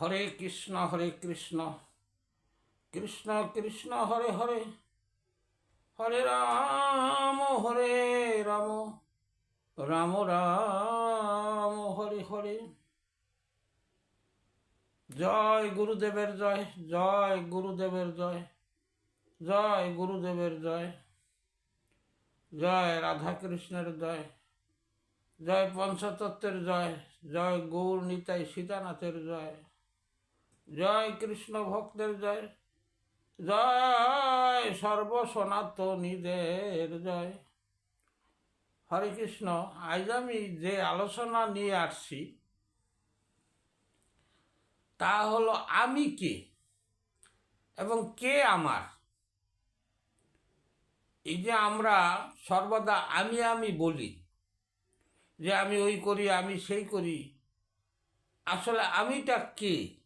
হরে কৃষ্ণ হরে কৃষ্ণ। কৃষ্ণ কৃষ্ণ, হরে হরে। হরে রাম হরে রাম। রাম রাম, হরে হরে। জয় গুরুদেবের জয় জয় গুরুদেবের জয় জয় গুরুদেবের জয়। জয় রাধা কৃষ্ণের জয় জয় পঞ্চতত্ত্বের জয় জয় গৌর নিতাই সীতানাথের জয়। জয় কৃষ্ণ ভক্তের জয়। জয় সর্ব সনাতনীদের জয়। হরে কৃষ্ণ, আজ আমি যে আলোচনা নিয়ে আসছি, তা হলো আমি কে এবং কে আমার? এই যে আমরা সর্বদা আমি আমি বলি, যে আমি ওই করি, আমি সেই করি, আসলে আমিটা কে?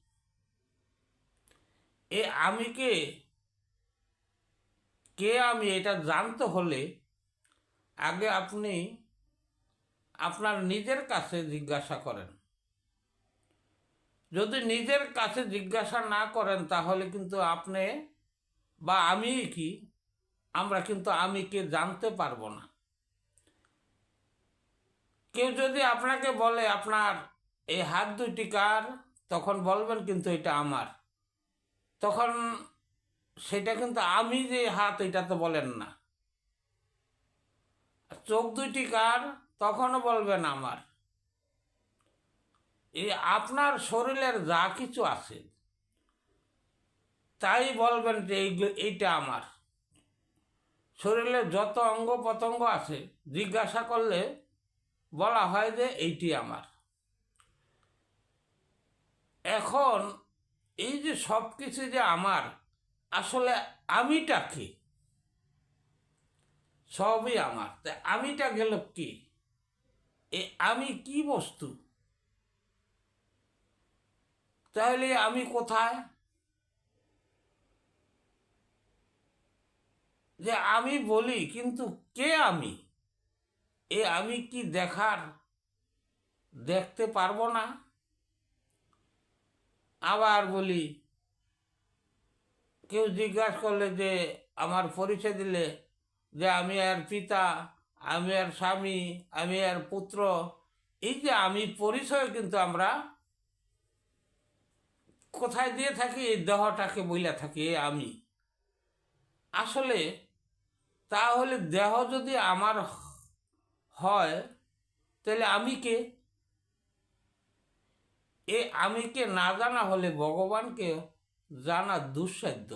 এ আমিকে কে? কে আমি? এটা জানতে হলে আগে আপনি আপনার নিজের কাছে জিজ্ঞাসা করেন। যদি নিজের কাছে জিজ্ঞাসা না করেন, তাহলে কিন্তু আপনি বা আমি কি, আমরা কিন্তু আমি কে জানতে পারব না। কেউ যদি আপনাকে বলে, আপনার এই হাত দুইটি কার? তখন বলবেন কিন্তু এটা আমার। তখন সেটা কিন্তু আমি যে হাত, এটা তো বলেন না। চোখ দুইটি কার, তখনও বলবেন আমার। এই আপনার শরীরের যা কিছু আছে, তাই বলবেন যে এই এইটা আমার। শরীরের যত অঙ্গ প্রত্যঙ্গ আছে, জিজ্ঞাসা করলে বলা হয় যে এইটি আমার। এখন এই যে সব কিছু যে আমার, আসলে আমিটা কি? সবই আমার। তা আমিটা গেল কি? এ আমি কি বস্তু? তাহলে আমি কোথায়? যে আমি বলি, কিন্তু কে আমি? এ আমি কি দেখার, দেখতে পারব না? আবার বলি, কেউ জিজ্ঞাসা করলে যে আমার পরিচয় দিলে যে আমি আর পিতা, আমি আর স্বামী, আমি আর পুত্র, এই যে আমি পরিচয় কিন্তু আমরা কোথায় দিয়ে থাকি, এই দেহটাকে বইলা থাকি আমি। আসলে তাহলে দেহ যদি আমার হয়, তাহলে আমি কে? এ আমিকে না জানা হলে ভগবানকে জানা দুঃসাধ্য।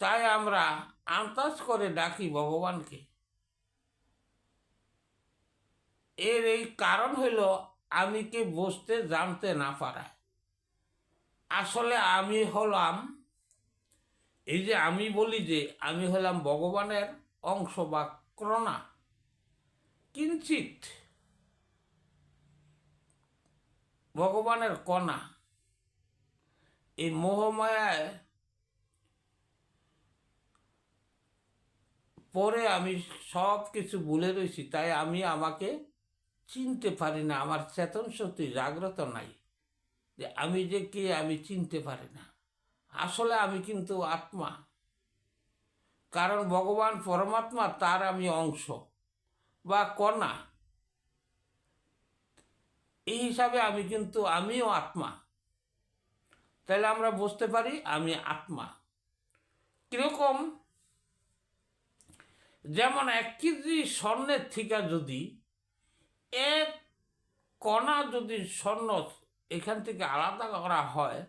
তাই আমরা আন্তাজ করে ডাকি ভগবানকে। এর এই কারণ হইল আমিকে বসতে জানতে না পারায়। আসলে আমি হলাম, এই যে আমি বলি যে আমি হলাম ভগবানের অংশ বা ক্রণা কিঞ্চিত ভগবানের কণা। এই মোহমায়ায় পরে আমি সব কিছু ভুলে রয়েছি, তাই আমি আমাকে চিনতে পারি না। আমার চেতন শক্তি জাগ্রত নাই যে আমি যে কে, আমি চিনতে পারি না। আসলে আমি কিন্তু আত্মা। কারণ ভগবান পরমাত্মা, তার আমি অংশ বা কণা। এই হিসাবে আমি কিন্তু আমিও আত্মা। তাহলে আমরা বুঝতে পারি আমি আত্মা। কীরকম? যেমন এক কেজি স্বর্ণের থিকা যদি, এক কণা যদি স্বর্ণ এখান থেকে আলাদা করা হয়,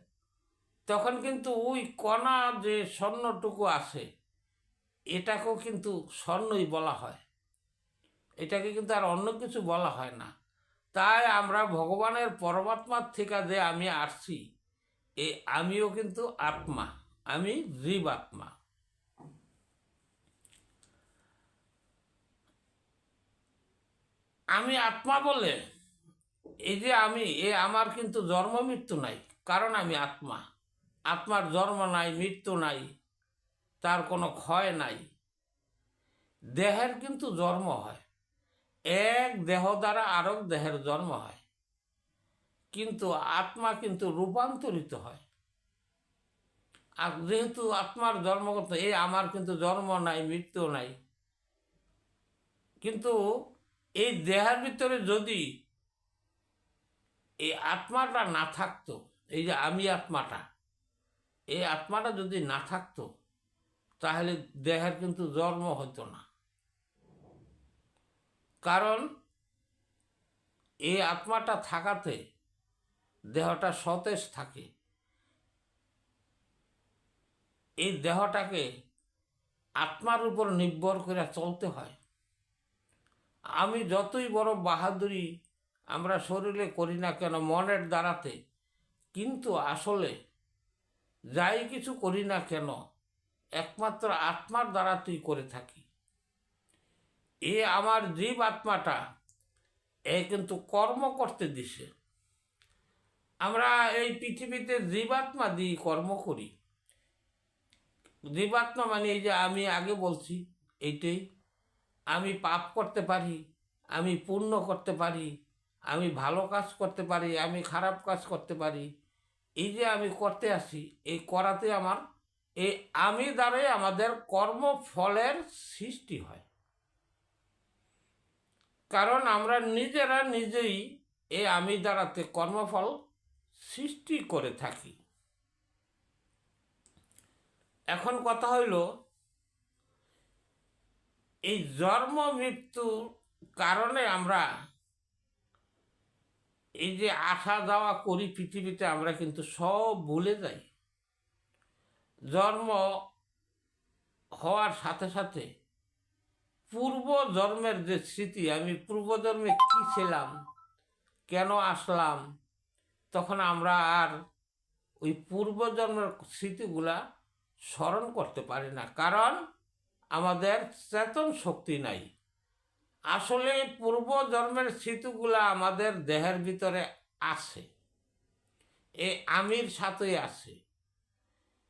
তখন কিন্তু ওই কণা যে স্বর্ণটুকু আছে, এটাকেও কিন্তু স্বর্ণই বলা হয়। এটাকে কিন্তু আর অন্য কিছু বলা হয় না। তাই আমরা ভগবানের পরমাত্মার থেকে যে আমি আসছি। এ আমিও কিন্তু আত্মা, আমি জীব আত্মা। আমি আত্মা বলে, এই যে আমি, এ আমার কিন্তু জন্ম মৃত্যু নাই, কারণ আমি আত্মা। আত্মার জন্ম নাই, মৃত্যু নাই, তার কোনো ক্ষয় নাই। দেহের কিন্তু জন্ম হয়। এক দেহ দ্বারা আরেক দেহের জন্ম হয়। কিন্তু আত্মা কিন্তু রূপান্তরিত হয়। আর যেহেতু আত্মার জন্মগত, এই আমার কিন্তু জন্ম নাই, মৃত্যু নাই। কিন্তু এই দেহের ভিতরে যদি এই আত্মাটা না থাকতো, এই যে আমি আত্মাটা, এই আত্মাটা যদি না থাকতো, তাহলে দেহের কিন্তু জন্ম হতো না। কারণ এই আত্মাটা থাকাতে দেহটা সতেজ থাকে। এই দেহটাকে আত্মার উপর নির্ভর করে চলতে হয়। আমি যতই বড় বাহাদুরি আমরা শরীরে করি না কেন, মনের দ্বারাতে, কিন্তু আসলে যাই কিছু করি না কেন, একমাত্র আত্মার দ্বারা তুই করে থাকি। এ আমার জীব আত্মাটা, এ কিন্তু কর্ম করতে দিছে। আমরা এই পৃথিবীতে জীবাত্মা দিয়ে কর্ম করি। জীবাত্মা মানে এই যে আমি আগে বলছি, এইটাই। আমি পাপ করতে পারি, আমি পুণ্য করতে পারি, আমি ভালো কাজ করতে পারি, আমি খারাপ কাজ করতে পারি। এই যে আমি করতে আসি, এই করাতে আমার, এই আমি দ্বারাই আমাদের কর্মফলের সৃষ্টি হয়। কারণ আমরা নিজেরা নিজেই এই আমি দ্বারাতে কর্মফল সৃষ্টি করে থাকি। এখন কথা হইল, এই জন্ম মৃত্যুর কারণে আমরা এই যে আসা যাওয়া করি পৃথিবীতে, আমরা কিন্তু সব ভুলে যাই। জন্ম হওয়ার সাথে সাথে পূর্ব জন্মের যে স্মৃতি, আমি পূর্ব জন্মে কী ছিলাম, কেন আসলাম, তখন আমরা আর ওই পূর্বজন্মের স্মৃতিগুলা স্মরণ করতে পারি না। কারণ আমাদের চেতন শক্তি নাই। আসলে পূর্ব জন্মের স্মৃতিগুলা আমাদের দেহের ভিতরে আছে। এ আমির সাথেই আছে।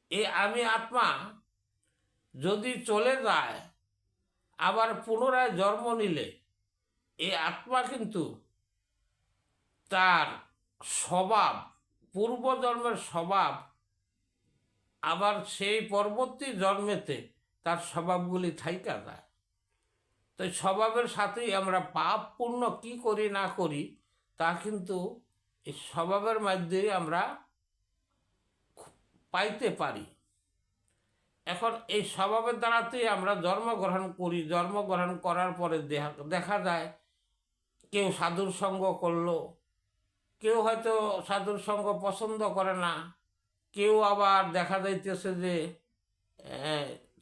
এ আমি আত্মা যদি চলে যায় আবার পুনরায় জন্ম নিলে এই আত্মা কিন্তু তার স্বভাব, পূর্বজন্মের স্বভাব, আবার সেই পরবর্তী জন্মেতে তার স্বভাবগুলি থাইকা যায়। তো স্বভাবের সাথেই আমরা পাপ পূর্ণ কি করি, না করি, তা কিন্তু এই স্বভাবের মাধ্যমেই আমরা পাইতে পারি। এখন এই স্বভাবের দ্বারাতেই আমরা জন্মগ্রহণ করি। জন্মগ্রহণ করার পরে দেখা যায় কেউ সাধুর সঙ্গ করল, কেউ হয়তো সাধুর সঙ্গ পছন্দ করে না, কেউ আবার দেখা যাইতেছে যে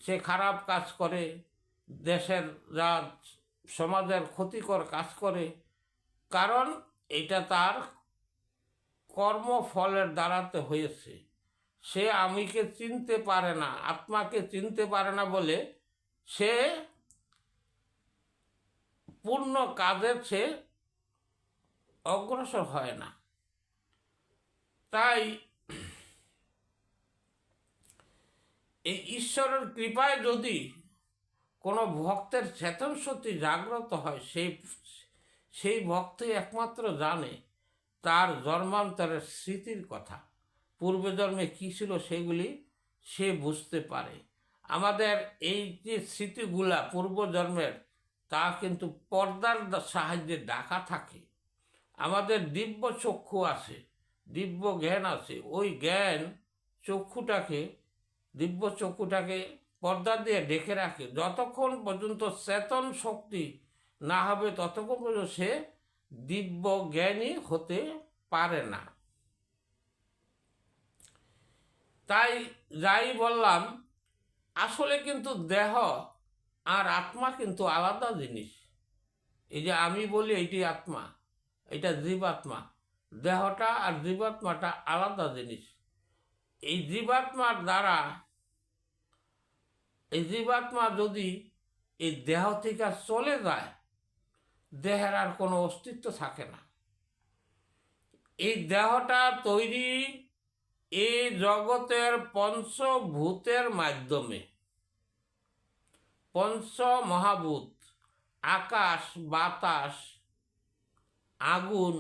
সে খারাপ কাজ করে, দেশের যা সমাজের ক্ষতিকর কাজ করে। কারণ এটা তার কর্মফলের দ্বারাতে হয়েছে। সে আমিকে চিনতে পারে না, আত্মাকে চিনতে পারে না বলে সে পূর্ণ কাজের সে অগ্রসর হয় না। তাই এই ঈশ্বরের কৃপায় যদি কোনো ভক্তের চেতন শক্তি জাগ্রত হয়, সেই সেই ভক্তই একমাত্র জানে তার জন্মান্তরের স্মৃতির কথা। পূর্বজন্মে কী ছিল সেগুলি সে বুঝতে পারে। আমাদের এই যে স্মৃতিগুলা পূর্বজন্মের, তা কিন্তু পর্দার সাহায্যে ডাকা থাকে। আমাদের দিব্য চক্ষু আছে, দিব্য জ্ঞান আছে। ওই জ্ঞান চক্ষুটাকে, দিব্য চক্ষুটাকে পর্দা দিয়ে ডেকে রাখে। যতক্ষণ পর্যন্ত চেতন শক্তি না হবে, ততক্ষণ পর্যন্ত সে দিব্য জ্ঞানী হতে পারে না। তাই যাই বললাম, আসলে কিন্তু দেহ আর আত্মা কিন্তু আলাদা জিনিস। এই যে আমি বলি এইটি আত্মা, এটা জীবাত্মা। দেহটা আর জীবাত্মাটা আলাদা জিনিস। এই জীবাত্মার দ্বারা, এই জীবাত্মা যদি এই দেহ থেকে চলে যায়, দেহের আর কোনো অস্তিত্ব থাকে না। এই দেহটা তৈরি এই জগতের পঞ্চভূতের মাধ্যমে। পঞ্চ মহাভূত আকাশ, বাতাস, আগুন,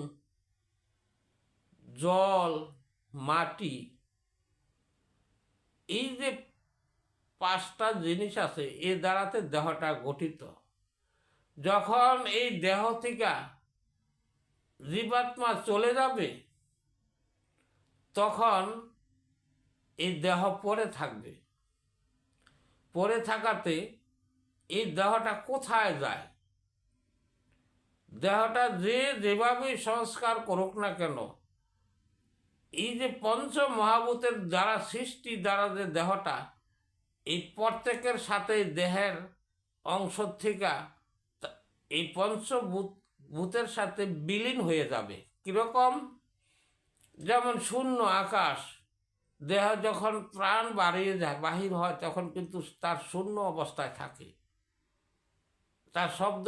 জল, মাটি। এই যে পাঁচটা জিনিস আছে, এ দ্বারাতে দেহটা গঠিত। যখন এই দেহ থেকে জীবাত্মা চলে যাবে তখন এই দেহ পড়ে থাকবে। পড়ে থাকাতে এই দেহটা কোথায় যায়? দেহটা যে যেভাবেই সংস্কার করুক না কেন, এই যে পঞ্চ মহাভূতের দ্বারা সৃষ্টি দ্বারা যে দেহটা, এই প্রত্যেকের সাথে দেহের অংশ থেকে এই পঞ্চভূত ভূতের সাথে বিলীন হয়ে যাবে। কীরকম? যেমন শূন্য আকাশ, দেহ যখন প্রাণ বাড়িয়ে যায়, বাহির হয়, তখন কিন্তু তার শূন্য অবস্থায় থাকে। তার শব্দ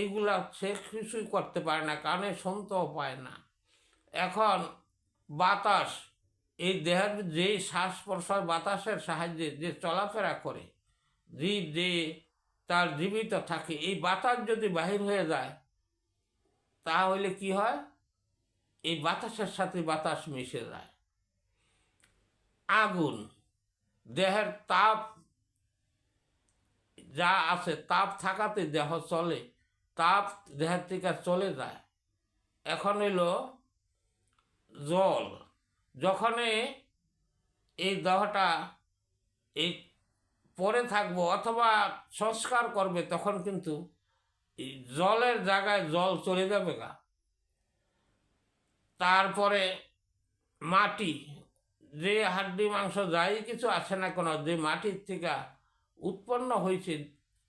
এইগুলা সে কিছুই করতে পারে না, কানে শুনতেও পায় না। এখন বাতাস, এই দেহের যে শ্বাস প্রশ্বাস বাতাসের সাহায্যে যে চলাফেরা করে জীব যে তার জীবিত থাকে, এই বাতাস যদি বাহির হয়ে যায়, তাহলে কি হয়? এই বাতাসের সাথে বাতাস মিশে যায়। আগুন, দেহের তাপ, যা আছে তাপ থাকাতে দেহ চলে, তাপ দেহের থেকে চলে যায়। এখন এলো জল। যখনই এই দেহটা এই পরে থাকব অথবা সংস্কার করবে, তখন কিন্তু জলের জায়গায় জল চলে যাবে গা। তারপরে মাটি, যে হাড্ডি মাংস যাই কিছু আছে না কোনো, যে মাটির থেকে উৎপন্ন হয়েছে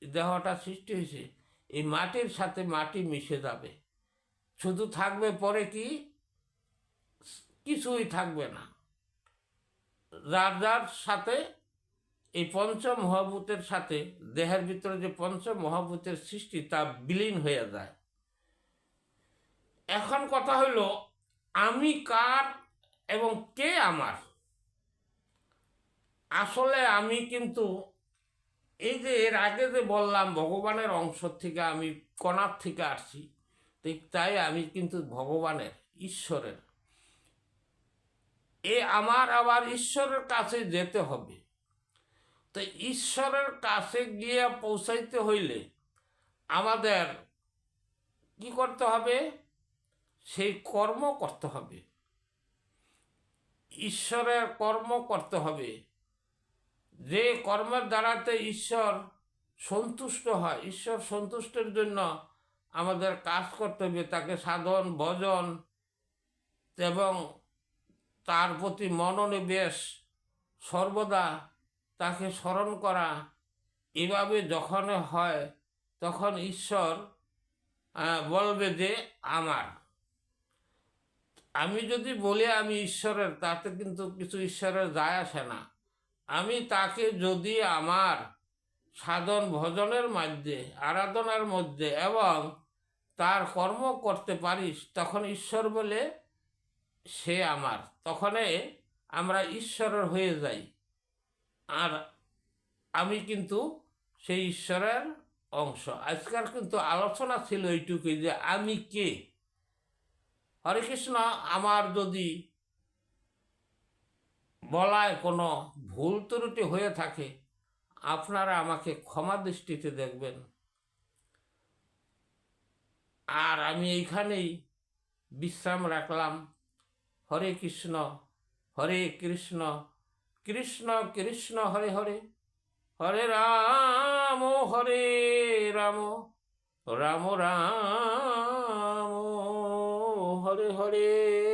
দেহটা সৃষ্টি হয়েছে এই মাটির সাথে মাটি মিশে যাবে। শুধু থাকবে পরে কি? কিছুই থাকবে না। যার যার সাথে এই পঞ্চ মহাভূতের সাথে, দেহের ভিতরে যে পঞ্চ মহাভূতের সৃষ্টি, তা বিলীন হয়ে যায়। এখন কথা হইল আমি কার এবং কে আমার? আসলে আমি কিন্তু এই যে এর আগে যে বললাম, ভগবানের অংশ থেকে আমি কণার থেকে আসছি, ঠিক তাই আমি কিন্তু ভগবানের, ঈশ্বরের। এ আমার আবার ঈশ্বরের কাছে যেতে হবে। তো ঈশ্বরের কাছে গিয়ে পৌঁছাইতে হইলে আমাদের কি করতে হবে? সেই কর্ম করতে হবে। ঈশ্বরের কর্ম করতে হবে। যে কর্মের দ্বারাতে ঈশ্বর সন্তুষ্ট হয়, ঈশ্বর সন্তুষ্টের জন্য আমাদের কাজ করতে হবে, তাকে সাধন, ভজন এবং তার প্রতি মনোনিবেশ সর্বদা তাকে স্মরণ করা। এভাবে যখন হয়, তখন ঈশ্বর বলবে যে, আমার। আমি যদি বলি আমি ঈশ্বরের, তাতে কিন্তু কিছু ঈশ্বরের যায় আসে না। আমি তাকে যদি আমার সাধন ভজনের মধ্যে আরাধনার মধ্যে এবং তার কর্ম করতে পারিস তখন ঈশ্বর বলে সে আমার। তখনই আমরা ঈশ্বরের হয়ে যাই। আর আমি কিন্তু সেই ঈশ্বরের অংশ। আজকাল কিন্তু আলোচনা ছিল এইটুকুই যে আমি কে? হরে কৃষ্ণ, আমার যদি বলায় কোনো ভুল ত্রুটি হয়ে থাকে, আপনারা আমাকে ক্ষমা দৃষ্টিতে দেখবেন। আর আমি এইখানেই বিশ্রাম রাখলাম। হরে কৃষ্ণ হরে কৃষ্ণ কৃষ্ণ কৃষ্ণ, হরে হরে হরে রাম হরে রাম রাম রাম। হরে হরে